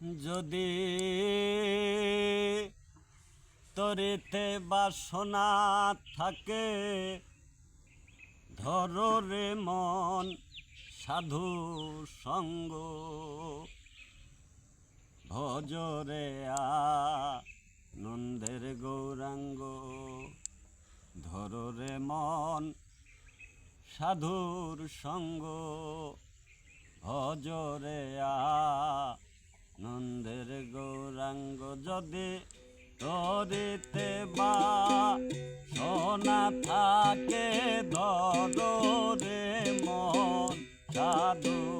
যদি তরিতে বাসনা থাকে, ধরো রে মন সাধু সঙ্গ। ভজরে নন্দের গৌরাঙ্গ, ধরো রে মন সাধুর সঙ্গ। ভজরে নন্দের গৌরাঙ্গ যদি তরিতে বা সোনা থাকে দরে মন সাধু।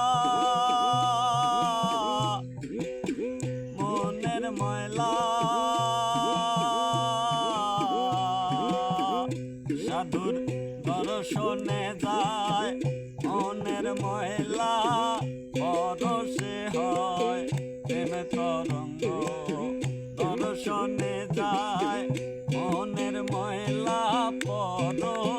যায় মনের ময়লা পরশে হয় প্রেম তরঙ্গ দর্শনে যায় মনের ময়লা পরশে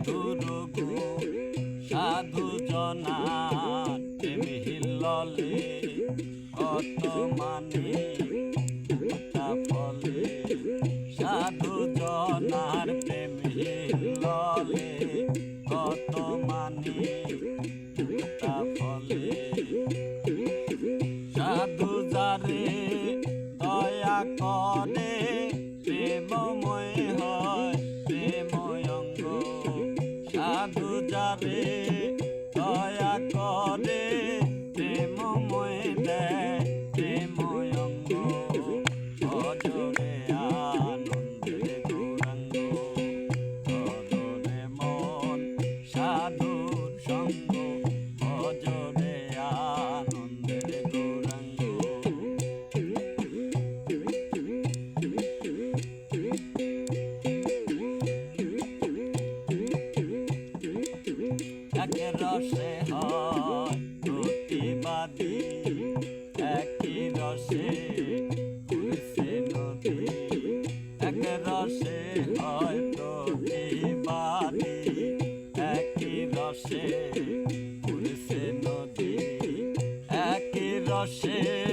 সাধুর গুণ সাধু জনা হিল্ললে কত মানে ফলে সাধু জনার প্রেম হিল্ললে কত মানে ফলে সাধু যারে দয়া করে, প্রেমময় rushing.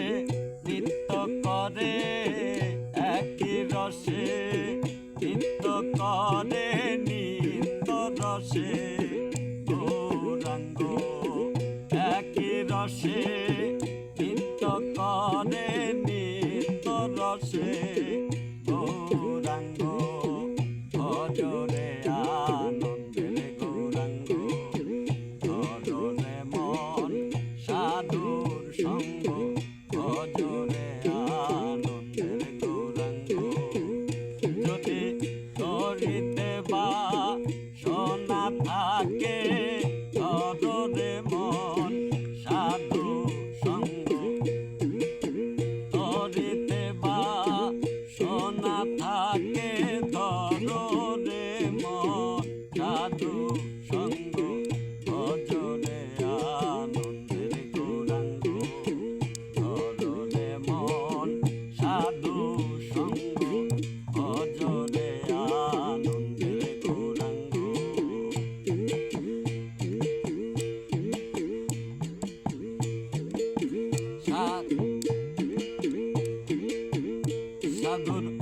Okay. সাধুর